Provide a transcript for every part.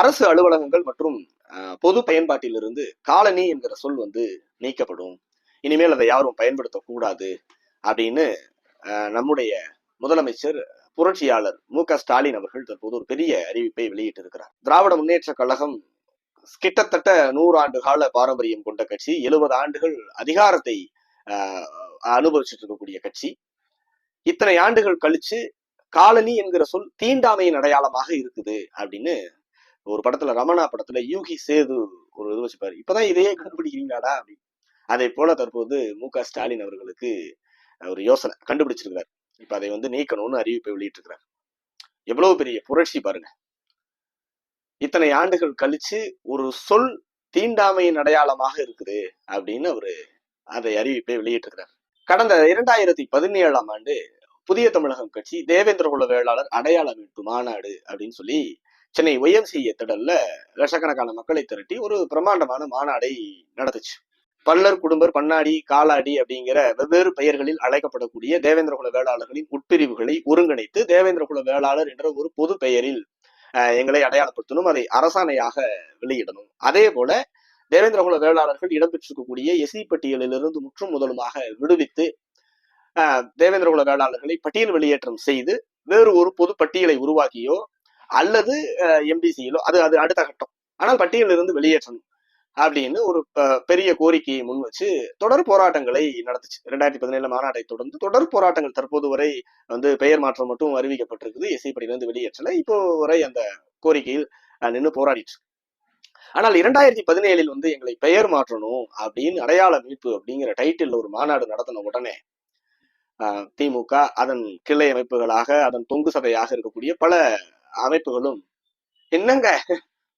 அரசு அலுவலகங்கள் மற்றும் பொது பயன்பாட்டிலிருந்து காலனி என்கிற சொல் வந்து நீக்கப்படும். இனிமேல் அதை யாரும் பயன்படுத்தக்கூடாது அப்படின்னு நம்முடைய முதலமைச்சர் புரட்சியாளர் மு க ஸ்டாலின் அவர்கள் தற்போது ஒரு பெரிய அறிவிப்பை வெளியிட்டிருக்கிறார். திராவிட முன்னேற்ற கழகம் கிட்டத்தட்ட நூறாண்டு கால பாரம்பரியம் கொண்ட கட்சி எழுபது ஆண்டுகள் அதிகாரத்தை அனுபவிச்சுட்டு இருக்கக்கூடிய கட்சி. இத்தனை ஆண்டுகள் கழிச்சு காலனி என்கிற சொல் தீண்டாமையின் அடையாளமாக இருக்குது அப்படின்னு ஒரு படத்துல ரமணா படத்துல யூகி சேது ஒரு இது வச்சுப்பாரு. இப்பதான் இதையே கண்டுபிடிக்கிறீங்களாடா அப்படின்னு. அதே போல தற்போது மு க ஸ்டாலின் அவர்களுக்கு ஒரு யோசனை கண்டுபிடிச்சிருக்கிறார். இப்ப அதை வந்து நீக்கணும்னு அறிவிப்பை வெளியிட்டிருக்கிறார். எவ்வளவு பெரிய புரட்சி பாருங்க. இத்தனை ஆண்டுகள் கழிச்சு ஒரு சொல் தீண்டாமையின் அடையாளமாக இருக்குது அப்படின்னு அவரு அதை அறிவிப்பை வெளியிட்டிருக்கிறார். கடந்த இரண்டாயிரத்தி பதினேழாம் ஆண்டு புதிய தமிழகம் கட்சி தேவேந்திரகுல வேளாளர் அடையாள மீட்பு மாநாடு அப்படின்னு சொல்லி சென்னை ஒய்எம்சிஏ திடல்ல லட்சக்கணக்கான மக்களை திரட்டி ஒரு பிரம்மாண்டமான மாநாடை நடத்துச்சு. பல்லர் குடும்பர் பண்ணாடி காலாடி அப்படிங்கிற வெவ்வேறு பெயர்களில் அழைக்கப்படக்கூடிய தேவேந்திரகுல வேளாளர்களின் உட்பிரிவுகளை ஒருங்கிணைத்து தேவேந்திரகுல வேளாளர் என்ற ஒரு பொது பெயரில் அஹ், எங்களை அடையாளப்படுத்தணும் அதை அரசாணையாக வெளியிடணும். அதே போல தேவேந்திரகுல வேளாளர்கள் இடம்பெற்றிருக்கக்கூடிய எசி பட்டியலிலிருந்து முற்றும் முதலுமாக விடுவித்து ஆஹ், தேவேந்திரகுல வேளாளர்களை பட்டியல் வெளியேற்றம் செய்து வேறு ஒரு பொது பட்டியலை உருவாக்கியோ அல்லது எம்பிசியிலோ அது அது அடுத்த கட்டம். ஆனால் பட்டியலிருந்து வெளியேற்றணும் அப்படின்னு ஒரு பெரிய கோரிக்கையை முன் வச்சு தொடர் போராட்டங்களை நடத்துச்சு. ரெண்டாயிரத்தி பதினேழு மாநாட்டை தொடர்ந்து தொடர் போராட்டங்கள் தற்போது வரை வந்து பெயர் மாற்றம் மட்டும் அறிவிக்கப்பட்டிருக்குது. எஸ்சி பட்டியலிருந்து வெளியேற்றல. இப்போ வரை அந்த கோரிக்கையில் நின்று போராடிட்டு இருக்கு. ஆனால் இரண்டாயிரத்தி பதினேழில் வந்து எங்களை பெயர் மாற்றணும் அப்படின்னு அடையாள மீட்பு அப்படிங்கிற டைட்டில் ஒரு மாநாடு நடத்தின உடனே ஆஹ், திமுக அதன் கிளை அமைப்புகளாக அதன் தொங்கு சதையாக இருக்கக்கூடிய பல அமைப்புகளும் என்னங்க?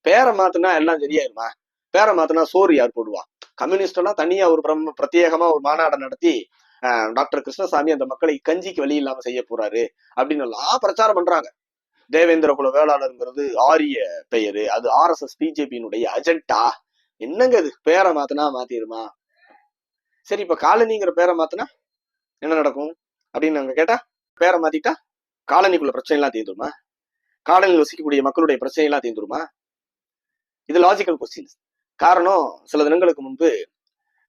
பேரை மாத்துனா எல்லாம் சரியாயிருமா? பேரை மாத்துனா சோறு யார் போடுவா? கம்யூனிஸ்ட் எல்லாம் தனியா ஒரு பிரம் பிரத்யேகமா ஒரு மாநாடை நடத்தி டாக்டர் கிருஷ்ணசாமி அந்த மக்களை கஞ்சிக்கு வழி இல்லாம செய்ய போறாரு அப்படின்னு எல்லாம் பிரச்சாரம் பண்றாங்க. தேவேந்திர குல வேளாளருங்கிறது ஆரிய பெயரு. அது ஆர்எஸ்எஸ் பிஜேபியினுடைய அஜெண்டா என்னங்க இது? பேரை மாத்தினா மாத்திருமா? சரி இப்ப காலனிங்கிற பேரை மாத்தினா என்ன நடக்கும்? அப்படின்னு நாங்க கேட்டா பேரை மாத்திட்டா காலனிக்குள்ள பிரச்சனை எல்லாம் தீர்ந்துருமா? காடலில் வசிக்கக்கூடிய மக்களுடைய பிரச்சனை எல்லாம் தீர்ந்துருமா இது லாஜிக்கல் கொஸ்டின்ஸ் காரணம் சில தினங்களுக்கு முன்பு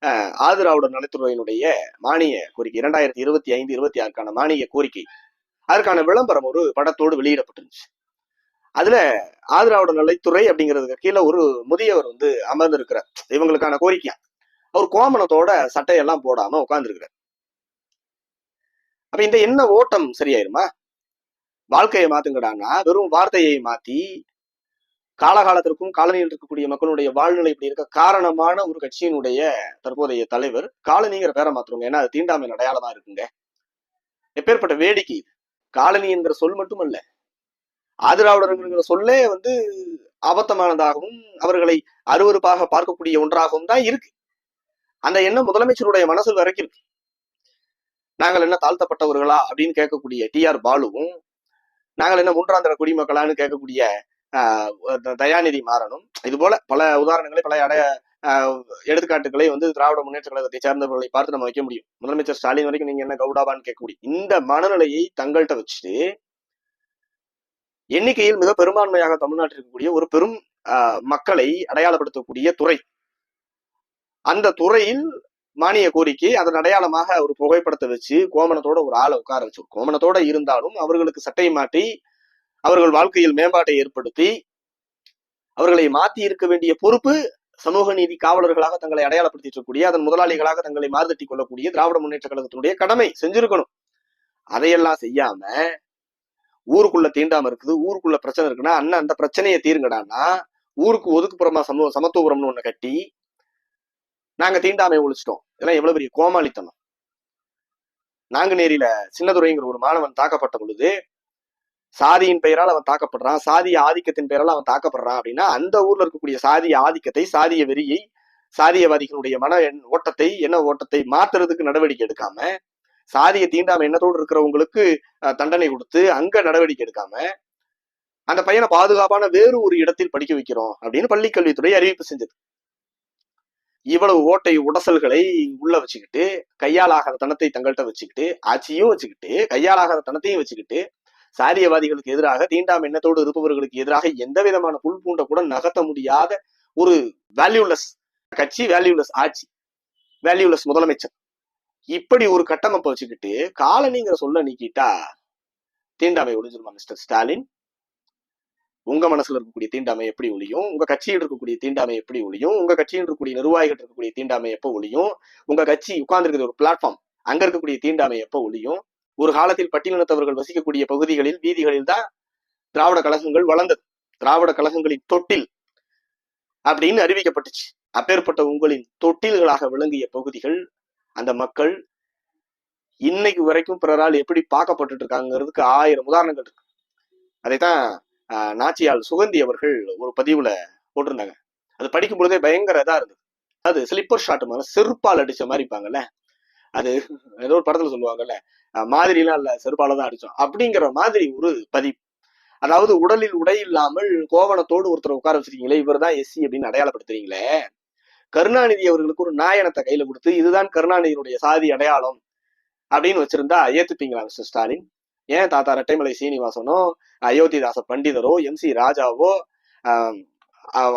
அஹ், ஆதிராவுடர் நலத்துறையினுடைய மானிய கோரிக்கை இரண்டாயிரத்தி இருபத்தி ஐந்து இருபத்தி ஆறுக்கான மானிய கோரிக்கை. அதற்கான விளம்பரம் ஒரு படத்தோடு வெளியிடப்பட்டிருந்துச்சு. அதுல ஆதிராவிட நலைத்துறை அப்படிங்கிறதுக்கு கீழே ஒரு முதியவர் வந்து அமர்ந்திருக்கிறார். இவங்களுக்கான கோரிக்கையா? அவர் கோமணத்தோட சட்டையெல்லாம் போடாம உட்கார்ந்துருக்கிறார். அப்ப இந்த என்ன ஓட்டம் சரியாயிருமா? வாழ்க்கையை மாத்துங்கடான்னா வெறும் வார்த்தையை மாத்தி காலகாலத்திற்கும் காலனியில் இருக்கக்கூடிய மக்களுடைய வாழ்நிலை இப்படி இருக்க காரணமான ஒரு கட்சியினுடைய தற்போதைய தலைவர் காலனிங்கிற பேரை மாத்துறவங்க. ஏன்னா அது தீண்டாமை அடையாளமா இருக்குங்க. எப்பேற்பட்ட வேடிக்கை காலனி என்கிற சொல் மட்டுமல்ல. ஆதிராவிடருங்கிற சொல்லே வந்து அபத்தமானதாகவும் அவர்களை அருவருப்பாக பார்க்கக்கூடிய ஒன்றாகவும் தான் இருக்கு. அந்த எண்ணம் முதலமைச்சருடைய மனசு வரைக்கும் இருக்கு. நாங்கள் என்ன தாழ்த்தப்பட்டவர்களா அப்படின்னு கேட்கக்கூடிய டி ஆர் பாலுவும் நாங்கள் என்ன மூன்றாந்திர குடிமக்களான்னு கேட்கக்கூடிய ஆஹ், தயாநிதி மாறனும் இது போல பல உதாரணங்களை பல அடைய ஆஹ், எடுத்துக்காட்டுகளை வந்து திராவிட முன்னேற்ற கழகத்தை சேர்ந்தவர்களை பார்த்து நம்ம வைக்க முடியும். முதலமைச்சர் ஸ்டாலின் வரைக்கும் நீங்க என்ன கவுடாவான்னு கேட்க முடியும் இந்த மனநிலையை தங்கள்கிட்ட வச்சுட்டு எண்ணிக்கையில் மிக பெரும்பான்மையாக தமிழ்நாட்டில் இருக்கக்கூடிய ஒரு பெரும் மக்களை அடையாளப்படுத்தக்கூடிய துறை. அந்த துறையில் மானிய கோரிக்கை அதன் அடையாளமாக ஒரு புகைப்படத்தை வச்சு கோமணத்தோட ஒரு ஆளை உட்கார வச்சு கோமணத்தோட இருந்தாலும் அவர்களுக்கு சட்டை மாட்டி அவர்கள் வாழ்க்கையில் மேம்பாட்டை ஏற்படுத்தி அவர்களை மாத்தி இருக்க வேண்டிய பொறுப்பு சமூக நீதி காவலர்களாக தங்களை அடையாளப்படுத்திட்டு இருக்கக்கூடிய அதன் முதலாளிகளாக தங்களை மாறுதட்டி கொள்ளக்கூடிய திராவிட முன்னேற்ற கழகத்தினுடைய கடமை செஞ்சிருக்கணும். அதையெல்லாம் செய்யாம ஊருக்குள்ள தீண்டாம இருக்குது ஊருக்குள்ள பிரச்சனை இருக்குன்னா அண்ணன் அந்த பிரச்சனையை தீருங்கடான்னா ஊருக்கு ஒதுக்குப்புறமா சமூக சமத்துவபுரம்னு ஒண்ணு கட்டி நாங்க தீண்டாமை ஒழிச்சிட்டோம். இதெல்லாம் எவ்வளவு பெரிய கோமாளித்தனம். நாங்குநேரியில சின்னதுரைங்கிற ஒரு மாணவன் தாக்கப்பட்ட பொழுது சாதியின் பெயரால் அவன் தாக்கப்படுறான். சாதிய ஆதிக்கத்தின் பெயரால் அவன் தாக்கப்படுறான் அப்படின்னா அந்த ஊர்ல இருக்கக்கூடிய சாதிய ஆதிக்கத்தை சாதிய வெறியை சாதியவாதிகளுடைய மன ஓட்டத்தை என்ன ஓட்டத்தை மாத்துறதுக்கு நடவடிக்கை எடுக்காம சாதிய தீண்டாமை எண்ணத்தோடு இருக்கிறவங்களுக்கு தண்டனை கொடுத்து அங்க நடவடிக்கை எடுக்காம அந்த பையனை பாதுகாப்பான வேறு ஒரு இடத்தில் படிக்க வைக்கிறோம் அப்படின்னு பள்ளிக்கல்வித்துறை அறிவிப்பு செஞ்சது. இவ்வளவு ஓட்டை உடசல்களை உள்ள வச்சுக்கிட்டு கையாலாகாத தனத்தை தங்கள்கிட்ட வச்சுக்கிட்டு ஆட்சியும் வச்சுக்கிட்டு கையாலாகாத தனத்தையும் வச்சுக்கிட்டு சாரியவாதிகளுக்கு எதிராக தீண்டாம் எண்ணத்தோடு இருப்பவர்களுக்கு எதிராக எந்த விதமான புல் பூண்டை கூட நகர்த்த முடியாத ஒரு வேல்யூலெஸ் கட்சி வேல்யூலெஸ் ஆட்சி வேல்யூலெஸ் முதலமைச்சர். இப்படி ஒரு கட்டமைப்பை வச்சுக்கிட்டு காலனிங்கிற சொல்ல நீக்கிட்டா தீண்டாமை ஒழிஞ்சிருமா மிஸ்டர் ஸ்டாலின் உங்க மனசுல இருக்கக்கூடிய தீண்டாமை எப்படி ஒழியும்? உங்க கட்சியில் இருக்கக்கூடிய தீண்டாமை எப்படி ஒழியும்? உங்க கட்சியில் இருக்கக்கூடிய நிர்வாகிகள் இருக்கக்கூடிய தீண்டாமை எப்போ ஒழியும்? உங்க கட்சி உட்கார்ந்துருக்கிற ஒரு பிளாட்ஃபார்ம் அங்க இருக்கக்கூடிய தீண்டாமை எப்போ ஒழியும்? ஒரு காலத்தில் பட்டியலினத்தவர்கள் வசிக்கக்கூடிய பகுதிகளில் வீதிகளில் தான் திராவிட கழகங்கள் வளர்ந்தது. திராவிட கழகங்களின் தொட்டில் அப்படின்னு அறிவிக்கப்பட்டுச்சு. அப்பேற்பட்ட உங்களின் தொட்டில்களாக விளங்கிய பகுதிகள் அந்த மக்கள் இன்னைக்கு வரைக்கும் பிறரால் எப்படி பார்க்கப்பட்டுட்டு இருக்காங்கிறதுக்கு ஆயிரம் உதாரணங்கள் இருக்கு. அதைத்தான் நாச்சியால் சுகந்தி அவர்கள் ஒரு பதிவுல போட்டிருந்தாங்க. அது படிக்கும் பொழுதே பயங்கர இதா இருந்தது. அது ஸ்லிப்பர் ஷாட் மாதிரி செருப்பால் அடிச்ச மாதிரி இருப்பாங்கல்ல? அது ஏதோ ஒரு படத்துல சொல்லுவாங்கல்ல? மாதிரிலாம் இல்ல செருப்பால தான் அடிச்சோம். அப்படிங்கிற மாதிரி ஒரு பதிவு. அதாவது உடலில் உடை இல்லாமல் கோவணத்தோடு ஒருத்தர் உட்கார வச்சிருக்கீங்களே இவர் தான் எஸ்சி அப்படின்னு அடையாளப்படுத்துறீங்களே? கருணாநிதி அவர்களுக்கு ஒரு நாயனத்தை கையில கொடுத்து இதுதான் கருணாநிதியினுடைய சாதி அடையாளம் அப்படின்னு வச்சிருந்தா ஏத்துப்பீங்களா மிஸ்டர் ஸ்டாலின்? ஏன் தாத்தா ரெட்டைமலை சீனிவாசனோ அயோத்திதாச பண்டிதரோ எம் சி ராஜாவோ ஆஹ்,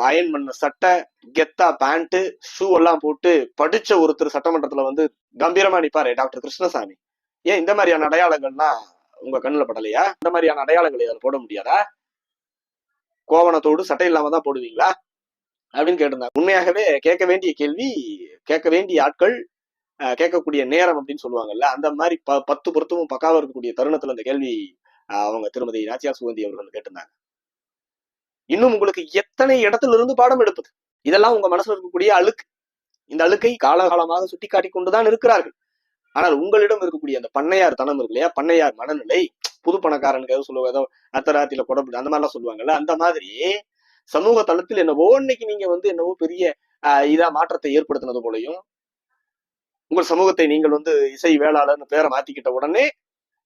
அயன் பண்ண சட்டை கெத்தா பேண்ட்டு ஷூ எல்லாம் போட்டு படிச்ச ஒருத்தர் சட்டமன்றத்துல வந்து கம்பீரமா நிப்பாரு டாக்டர் கிருஷ்ணசாமி. ஏன் இந்த மாதிரியான அடையாளங்கள்லாம் உங்க கண்ணுல படலையா? இந்த மாதிரியான அடையாளங்களை அதில் போட முடியாதா? கோவணத்தோடு சட்டை இல்லாம தான் போடுவீங்களா? அப்படின்னு கேட்டிருந்தாங்க உண்மையாகவே கேட்க வேண்டிய கேள்வி கேட்க வேண்டிய ஆட்கள் கேட்கக்கூடிய நேரம் அப்படின்னு சொல்லுவாங்கல்ல அந்த மாதிரி ப பத்து பொருத்தமும் பக்காவா இருக்கக்கூடிய தருணத்துல அந்த கேள்வி அஹ், அவங்க திருமதி நாச்சியா சுகந்தி அவர்கள் கேட்டிருந்தாங்க. இன்னும் உங்களுக்கு எத்தனை இடத்துல இருந்து பாடம் எடுப்பது? இதெல்லாம் உங்க மனசுல இருக்கக்கூடிய அழுக்கு. இந்த அழுக்கை காலகாலமாக சுட்டி காட்டி கொண்டுதான் இருக்கிறார்கள். ஆனால் உங்களிடம் இருக்கக்கூடிய அந்த பண்ணையார் தனம் இருக்கு இல்லையா? பண்ணையார் மனநிலை புது பணக்காரனுக்கு ஏதோ சொல்லுவாங்க ஏதோ அத்தராத்தில கொடப்படு அந்த மாதிரிலாம் சொல்லுவாங்கல்ல அந்த மாதிரி சமூக தளத்தில் என்னவோ இன்னைக்கு நீங்க வந்து என்னவோ பெரிய இதா மாற்றத்தை ஏற்படுத்தினது போலையும் உங்கள் சமூகத்தை நீங்கள் வந்து இசை வேளாளர்னு பேரை மாத்திக்கிட்ட உடனே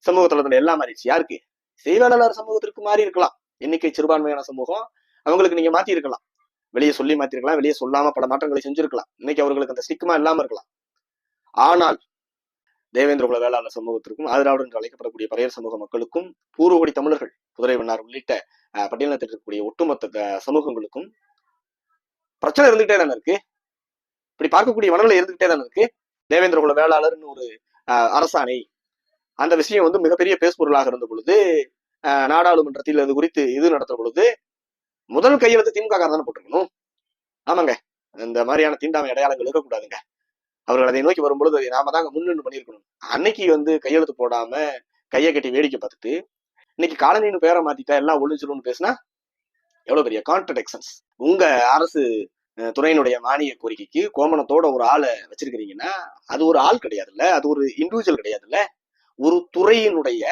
சமூகத்துல எல்லாம் மாறிடுச்சு. யாருக்கு? இசை வேளாளர் சமூகத்திற்கு மாறி இருக்கலாம். எண்ணிக்கை சிறுபான்மையான சமூகம் அவங்களுக்கு நீங்க மாத்தி இருக்கலாம். வெளியே சொல்லி மாத்திருக்கலாம். வெளியே சொல்லாம பல மாற்றங்களை செஞ்சிருக்கலாம். இன்னைக்கு அவர்களுக்கு அந்த ஸ்டிக்மா இல்லாம இருக்கலாம். ஆனால் தேவேந்திர குல வேளாளர் சமூகத்திற்கும் ஆதிராவிடர் என்று அழைக்கப்படக்கூடிய பறையர் சமூக மக்களுக்கும் பூர்வகுடி தமிழர்கள் குதிரை வண்ணார் உள்ளிட்ட அஹ், பட்டியலினத்தில் இருக்கக்கூடிய ஒட்டுமொத்த சமூகங்களுக்கும் பிரச்சனை இருந்துகிட்டே தானே இருக்கு? இப்படி பார்க்கக்கூடிய மனநிலை இருந்துகிட்டே தானே இருக்கு? தேவேந்திர குல வேளாளர்னு ஒரு அஹ், அரசாணை. அந்த விஷயம் வந்து மிகப்பெரிய பேசுபொருளாக இருந்த பொழுது நாடாளுமன்றத்தில் அது குறித்து இது நடத்துற பொழுது முதல் கையெழுத்து திமுக தானே போட்டிருக்கணும்? ஆமாங்க. இந்த மாதிரியான தீண்டாமை அடையாளங்கள் இருக்கக்கூடாதுங்க. அவர்கள் அதை நோக்கி வரும்பொழுது அதை நாம தாங்க முன்னின்று பண்ணியிருக்கணும். அன்னைக்கு வந்து கையெழுத்து போடாம கையை கட்டி வேடிக்கை பார்த்துட்டு இன்னைக்கு காலனின்னு பேரை மாத்திட்டா எல்லாம் ஒழிஞ்சிடும்னு பேசினா எவ்வளவு பெரிய கான்ட்ரடிக்ஷன்ஸ் உங்க அரசு துறையினுடைய மானிய கோரிக்கைக்கு கோமணத்தோட ஒரு ஆளை வச்சிருக்கிறீங்கன்னா அது ஒரு ஆள் கிடையாதுல்ல அது ஒரு இண்டிவிஜுவல் கிடையாதுல்ல. ஒரு துறையினுடைய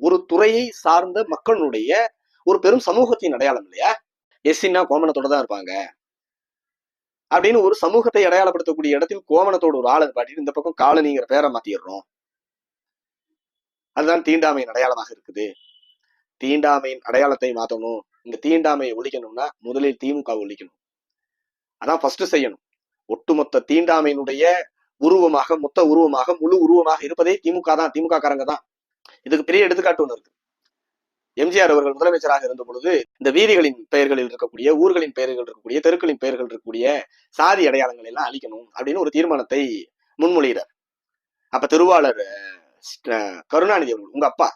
ஒரு துறையை சார்ந்த மக்களுடைய ஒரு பெரும் சமூகத்தின் அடையாளம் இல்லையா? எஸ்சின்னா கோமணத்தோட தான் இருப்பாங்க. அப்படின்னு ஒரு சமூகத்தை அடையாளப்படுத்தக்கூடிய இடத்தில் கோமணத்தோட ஒரு ஆளை பாட்டிட்டு இந்த பக்கம் காலனிங்கிற பேரை மாத்திடுறோம். அதுதான் தீண்டாமையின் அடையாளமாக இருக்குது. தீண்டாமையின் அடையாளத்தை மாத்தணும். இந்த தீண்டாமையை ஒழிக்கணும்னா முதலில் திமுக ஒழிக்கணும். அதான் ஃபர்ஸ்ட் செய்யணும். ஒட்டுமொத்த தீண்டாமையினுடைய உருவமாக மொத்த உருவமாக முழு உருவமாக இருப்பதே திமுக தான். திமுக காரங்க தான் இதுக்கு பெரிய எடுத்துக்காட்டு ஒன்று இருக்கு. எம்ஜிஆர் அவர்கள் முதலமைச்சராக இருந்த பொழுது இந்த வீதிகளின் பெயர்களில் இருக்கக்கூடிய ஊர்களின் பெயர்கள் இருக்கக்கூடிய தெருக்களின் பெயர்கள் இருக்கக்கூடிய சாதி அடையாளங்களை எல்லாம் அழிக்கணும் அப்படின்னு ஒரு தீர்மானத்தை முன்மொழிகிறார். அப்ப திருவாளர் கருணாநிதி அவர்கள் உங்க அப்பா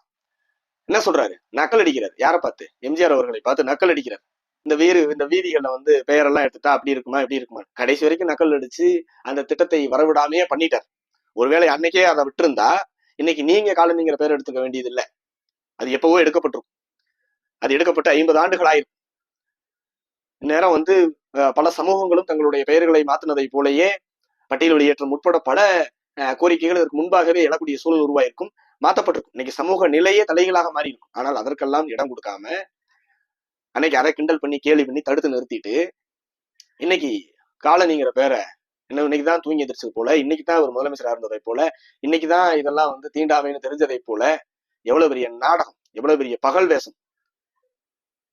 என்ன சொல்றாரு? நக்கல் அடிக்கிறார். யாரை பார்த்து? எம்ஜிஆர் அவர்களை பார்த்து நக்கல் அடிக்கிறார். இந்த வீடு இந்த வீதிகள்ல வந்து பெயரெல்லாம் எடுத்துட்டா அப்படி இருக்குமா இப்படி இருக்குமா? கடைசி வரைக்கும் நக்கல் அடிச்சு அந்த திட்டத்தை வரவிடாமையே பண்ணிட்டார். ஒருவேளை அன்னைக்கே அதை விட்டுருந்தா இன்னைக்கு நீங்க காலனிங்கிற பேர் எடுத்துக்க வேண்டியது இல்லை அது எப்பவோ எடுக்கப்பட்டிருக்கும். அது எடுக்கப்பட்ட ஐம்பது ஆண்டுகள் ஆயிரும். இந்நேரம் வந்து பல சமூகங்களும் தங்களுடைய பெயர்களை மாத்தினதை போலயே பட்டியல் வெளியேற்றம் உட்பட பல அஹ், கோரிக்கைகள் இதற்கு முன்பாகவே எழக்கூடிய சூழல் உருவாயிருக்கும் மாற்றப்பட்டிருக்கும் இன்னைக்கு சமூக நிலையே தலைகளாக மாறி இருக்கும் ஆனால் அதற்கெல்லாம் இடம் கொடுக்காம அன்னைக்கு அதை கிண்டல் பண்ணி கேலி பண்ணி தடுத்து நிறுத்திட்டு இன்னைக்கு காலனிங்கிற பேரை இன்னும் இன்னைக்கு தான் தூங்கி எதிர்ச்சது போல இன்னைக்கு தான் ஒரு முதலமைச்சராக இருந்ததை போல இன்னைக்கு தான் இதெல்லாம் வந்து தீண்டாமைன்னு தெரிஞ்சதை போல எவ்வளவு பெரிய நாடகம் எவ்வளவு பெரிய பகல் வேஷம்.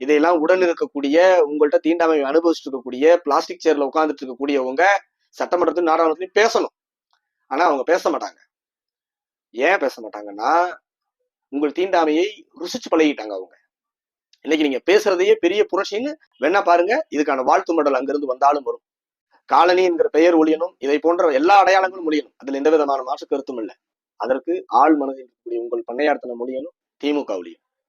இதையெல்லாம் உடன் இருக்கக்கூடிய உங்கள்கிட்ட தீண்டாமை அனுபவிச்சுட்டு இருக்கக்கூடிய பிளாஸ்டிக் சேர்ல உட்காந்துட்டு இருக்கக்கூடியவங்க சட்டமன்றத்திலும் நாடாளுமன்றத்திலும் பேசணும். ஆனா அவங்க பேச மாட்டாங்க. ஏன் பேச மாட்டாங்கன்னா உங்கள் தீண்டாமையை ருசிச்சு பழகிட்டாங்க அவங்க. இன்னைக்கு நீங்க பேசுறதையே பெரிய புரட்சின்னு வேணா பாருங்க. இதுக்கான வாழ்த்து மடல் அங்கிருந்து வந்தாலும் வரும். காலனி என்கிற பெயர் ஒழியணும் இதை போன்ற எல்லா அடையாளங்களும் ஒழியணும். அதுல எந்த விதமான மாற்று கருத்தும் இல்லை. அதற்கு ஆள் மனதில் இருக்கக்கூடிய உங்கள் பண்ணையார்த்தனம் மொழியனும் திமுக ஒழியும்